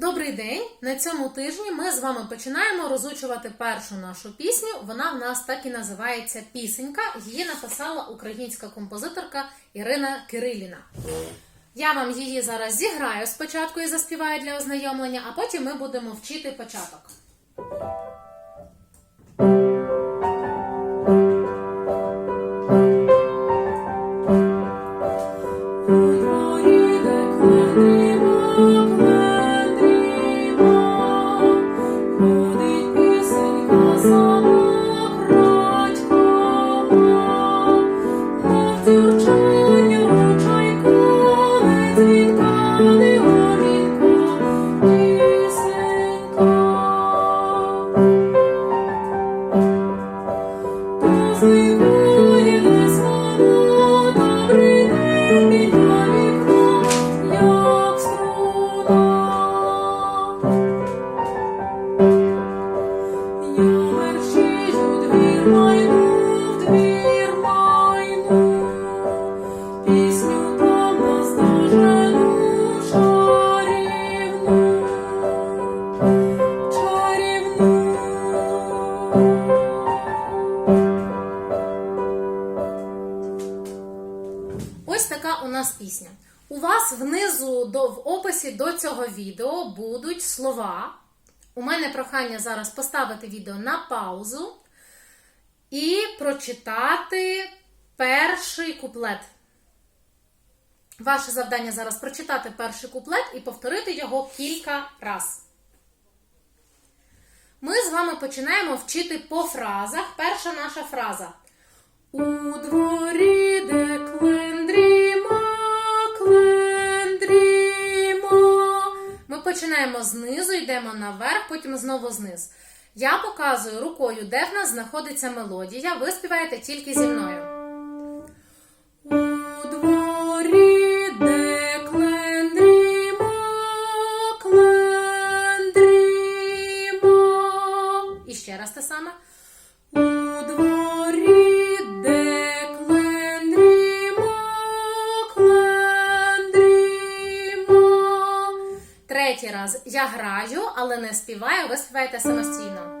Добрий день! На цьому тижні ми з вами починаємо розучувати першу нашу пісню. Вона в нас так і називається Пісенька. Її написала українська композиторка Ірина Кириліна. Я вам її зараз зіграю спочатку і заспіваю для ознайомлення, а потім ми будемо вчити початок. Відео будуть слова. У мене прохання зараз поставити відео на паузу і прочитати перший куплет. Ваше завдання зараз прочитати перший куплет і повторити його кілька разів. Ми з вами починаємо вчити по фразах. Перша наша фраза. У дворі, де клендрімо, починаємо знизу, йдемо наверх, потім знову зниз. Я показую рукою, де в нас знаходиться мелодія. Ви співаєте тільки зі мною. У де клендрімо, клендрімо. І ще раз те саме. У дворі, Третій раз я граю, але не співаю, ви співаєте самостійно.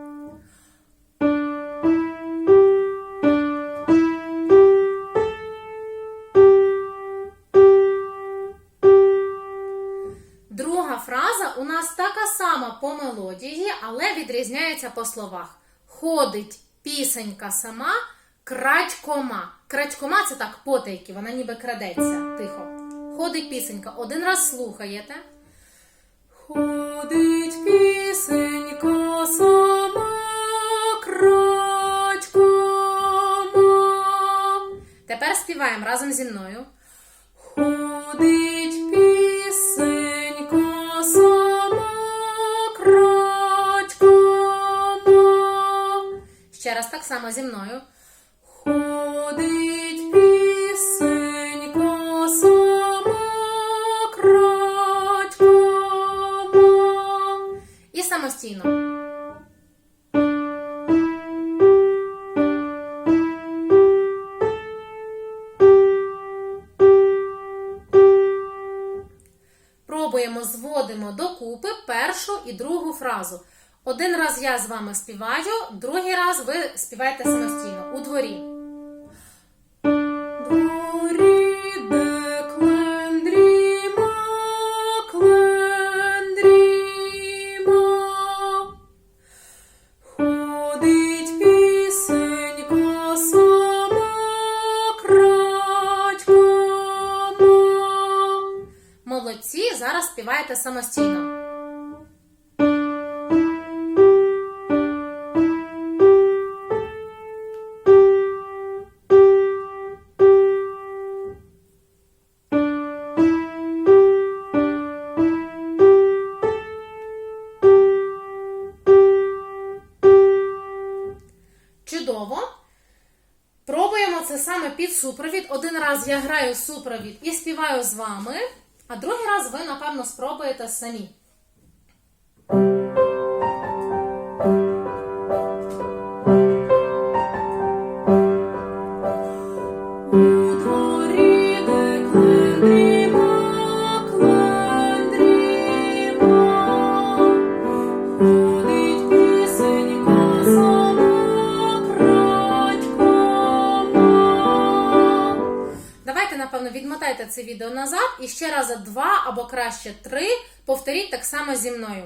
Друга фраза у нас така сама по мелодії, але відрізняється по словах. Ходить пісенька сама, крадькома. Крадькома це так потайки, вона ніби крадеться. Тихо. Ходить пісенька. Один раз слухаєте. Ходить пісенька сама. Тепер співаємо разом зі мною. Ходить пісенька сама. Ще раз так само зі мною. Самостійно. Пробуємо, зводимо докупи першу і другу фразу. Один раз я з вами співаю, другий раз ви співаєте самостійно у дворі. Самостійно. Чудово. Пробуємо це саме під супровід. Один раз я граю супровід і співаю з вами, а другий раз ви, напевно, спробуєте самі. Назад і ще раз два або краще три повторіть так само зі мною.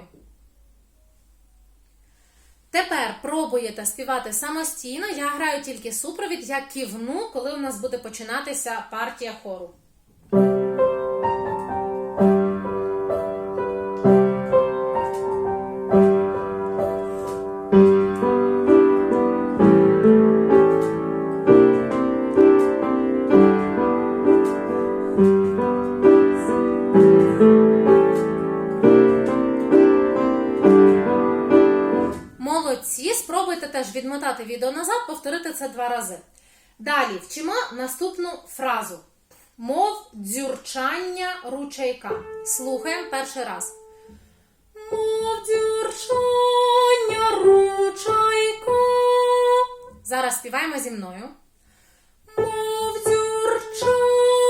Тепер пробуєте співати самостійно. Я граю тільки супровід, я кивну, коли у нас буде починатися партія хору. Два рази. Далі вчимо наступну фразу. Мов дзюрчання ручейка. Слухаємо перший раз. Мов дзюрчання ручайка, Зараз співаємо зі мною. мов дзюрчання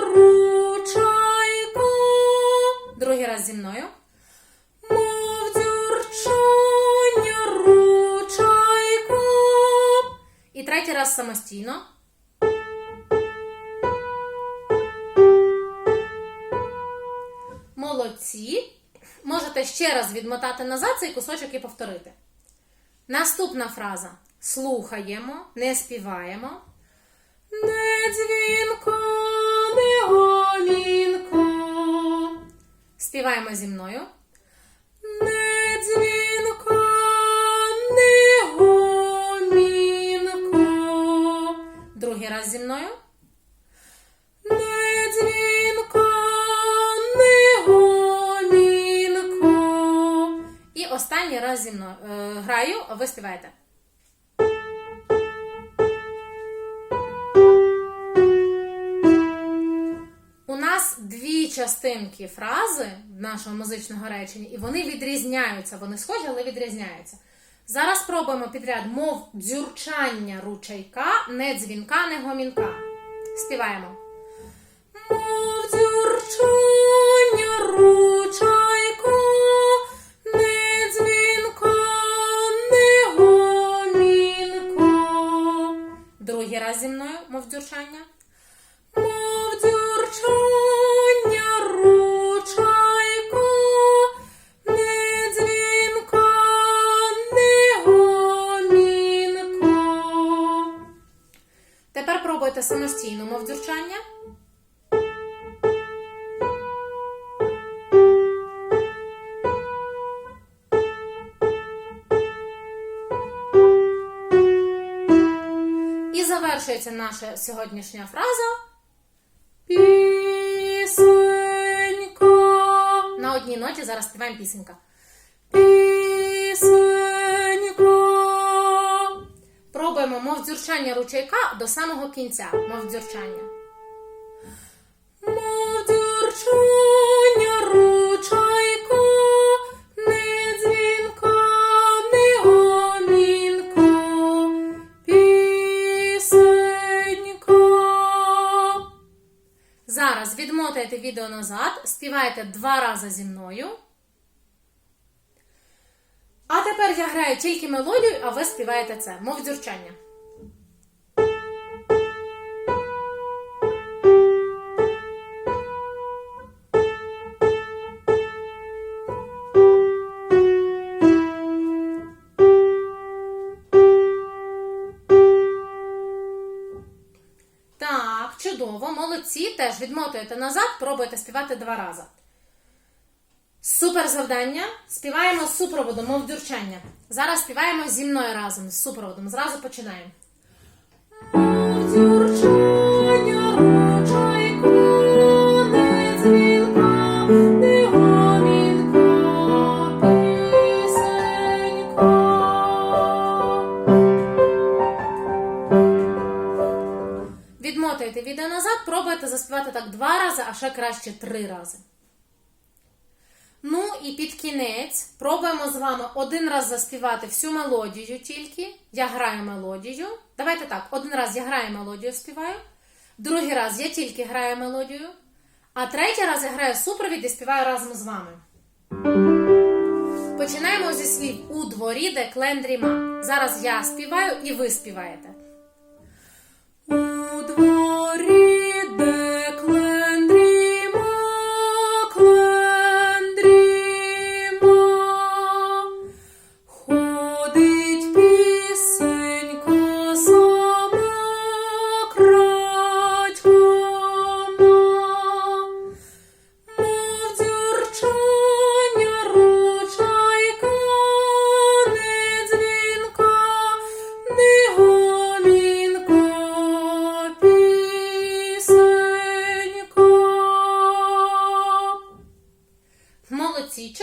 ручайка, Другий раз зі мною. Третій раз самостійно. Молодці. Можете ще раз відмотати назад цей кусочок і повторити. Наступна фраза. Слухаємо, не співаємо. не останній раз зі мною е, граю, а ви співаєте. У нас дві частинки фрази нашого музичного речення, і вони відрізняються. Вони схожі, але відрізняються. Зараз спробуємо підряд мов дзюрчання ручайка, не дзвінка, не гомінка. Співаємо. Тепер самостійно, мов дзюрчання. І завершується наша сьогоднішня фраза Пісенька, на одній ноті. Зараз співаємо пісенька. пісенька, Пробуємо мов дзюрчання ручейка до самого кінця. Мов дзюрчання. мов дюрчання ручайко, не дзвінка, не гомінка, пісенька. Зараз відмотайте відео назад, співайте два рази зі мною. Тепер я граю тільки мелодію, а ви співаєте це, мов дзюрчання. Так, чудово, молодці. Теж відмотуєте назад, пробуйте співати два рази. Супер завдання. Співаємо з супроводом, мов дюрчання. Зараз співаємо зі мною разом з супроводом. Зразу починаємо. Відмотуєте відео назад, пробуйте заспівати так два рази, а ще краще три рази. Кінець пробуємо з вами один раз заспівати всю мелодію тільки. Я граю мелодію. Давайте так, один раз я граю мелодію, співаю, другий раз я тільки граю мелодію, а третій раз я граю супровід і співаю разом з вами. Починаємо зі слів у дворі, де клен. Зараз я співаю і ви співаєте. У дворі,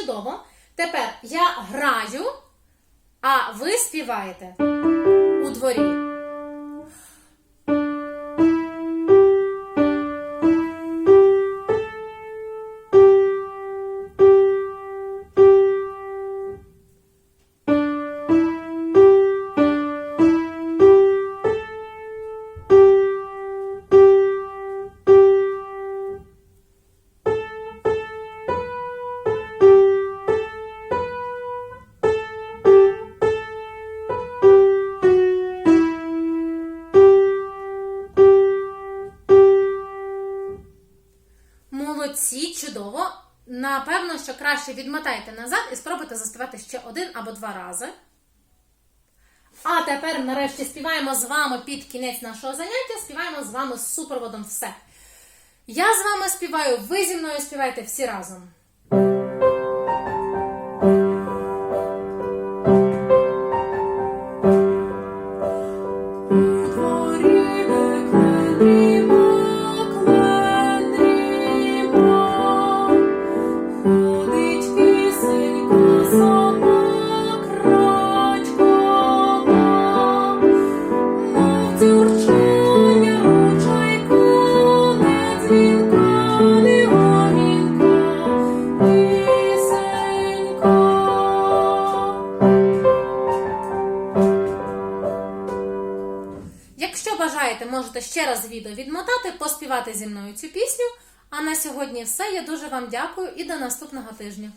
чудово. Тепер я граю, а ви співаєте у дворі. Молодці, чудово. Напевно, що краще відмотайте назад і спробуйте заспівати ще один або два рази. А тепер, нарешті, співаємо з вами під кінець нашого заняття, співаємо з вами з супроводом все. Я з вами співаю, ви зі мною співаєте всі разом. Раз відео відмотати, поспівати зі мною цю пісню. А на сьогодні все. Я дуже вам дякую і до наступного тижня.